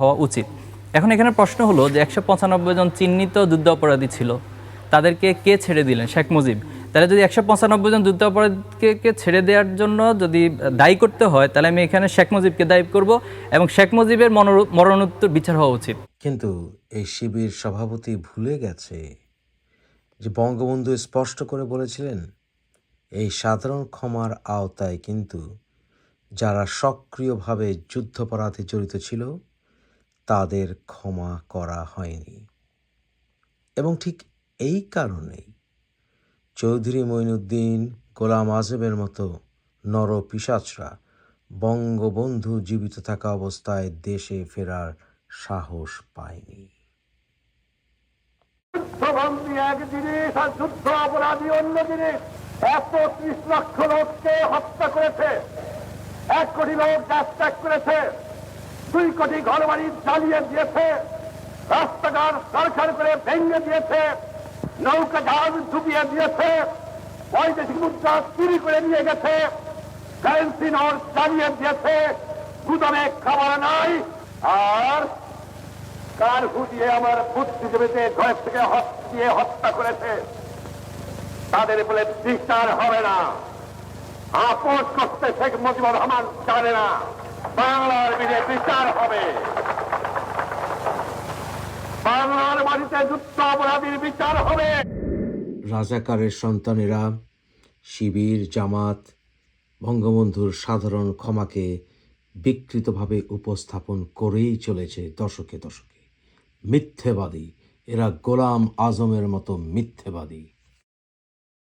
হওয়া উচিত। এখন এখানে প্রশ্ন হলো যে একশো পঁচানব্বই জন চিহ্নিত যুদ্ধ অপরাধী ছিল, তাদেরকে কে ছেড়ে দিলেন? শেখ মুজিব। তাহলে যদি একশো পঁচানব্বই জন যুদ্ধ অপরাধীকে কে ছেড়ে দেওয়ার জন্য যদি দায়ী করতে হয়, তাহলে আমি এখানে শেখ মুজিবকে দায়ী করব এবং শেখ মুজিবের মরণোত্তর বিচার হওয়া উচিত। কিন্তু এই শিবির সভাপতি ভুলে গেছে যে বঙ্গবন্ধু স্পষ্ট করে বলেছিলেন, এই সাধারণ ক্ষমার আওতায় কিন্তু যারা সক্রিয়ভাবে যুদ্ধপরাধে জড়িত ছিল তাদের ক্ষমা করা হয়নি। এবং ঠিক এই কারণেই চৌধুরী মঈনুদ্দিন, গোলাম আজমের মতো নর পিসাচরা বঙ্গবন্ধু জীবিত থাকা অবস্থায় দেশে ফেরার সাহস পায়নি। এক যুদ্ধ অপরাধী একশো ত্রিশ লক্ষ লোককে হত্যা করেছে। এক কোটি লোক ত্যাগ করেছে। দুই কোটি ঘর বাড়ি জ্বালিয়ে দিয়েছে। রাস্তাঘাট সরকার করে ভেঙে দিয়েছে। নৌকা জাহাজ ডুবিয়ে দিয়েছে। বৈদেশিক মুদ্রা চুরি করে নিয়ে গেছে। কারেন্সি নোট জ্বালিয়ে দিয়েছে। গুদামে খাবার নাই। আর কার ফুটিয়ে আমার বুদ্ধিজীবীতে ঘর থেকে দিয়ে হত্যা করেছে? তাদের বলে বিচার হবে না। আপোষ করতে শেখ মুজিবুর রহমান জানে না। বিলে বিচার হবে। বাংলার মাটিতে যুদ্ধ অপরাধীর বিচার হবে। রাজাকারের সন্তানেরা, শিবির, জামাত, বঙ্গবন্ধুর সাধারণ ক্ষমাকে বিকৃতভাবে উপস্থাপন করেই চলেছে দশকে দশকে। মিথ্যেবাদী, এরা গোলাম আজমের মতো মিথ্যেবাদী।